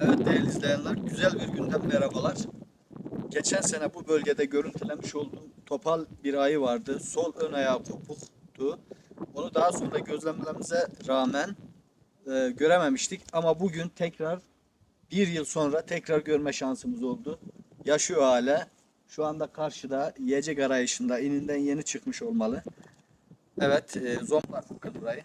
Evet değerli izleyenler, güzel bir günden merhabalar. Geçen sene bu bölgede görüntülemiş olduğum topal bir ayı vardı. Sol ön ayağı kopuktu. Onu daha sonra gözlemlerimize rağmen e, görememiştik. Ama bugün tekrar bir yıl sonra tekrar görme şansımız oldu. Yaşıyor hala. Şu anda karşıda yiyecek arayışında ininden yeni çıkmış olmalı. Evet, e, Furkan burayı.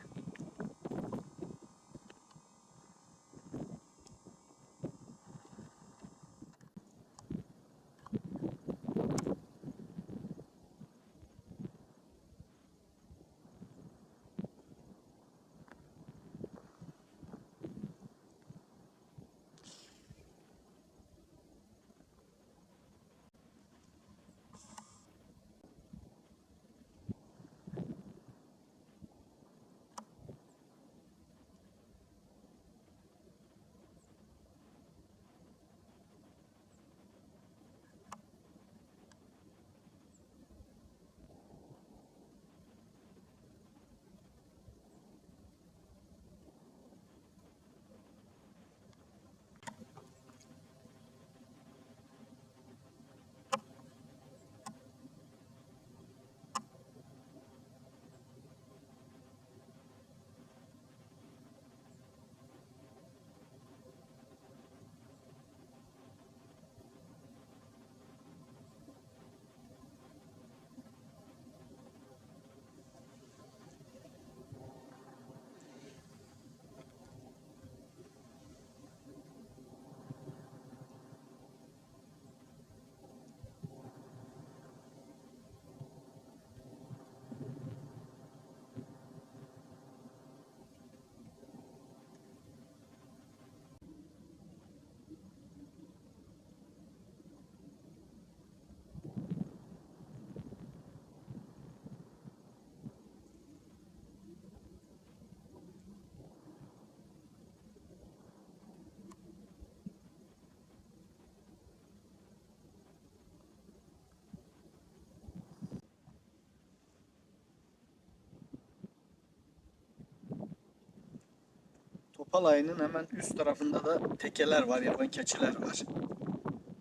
Topal ayının hemen üst tarafında da tekeler var, yaban keçiler var.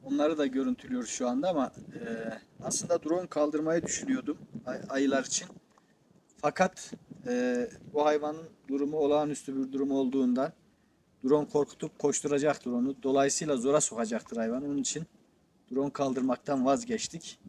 Onları da görüntülüyoruz şu anda ama e, aslında drone kaldırmayı düşünüyordum ay- ayılar için. Fakat e, bu hayvanın durumu olağanüstü bir durum olduğundan drone korkutup koşturacaktır onu. Dolayısıyla zora sokacaktır hayvan. Onun için drone kaldırmaktan vazgeçtik.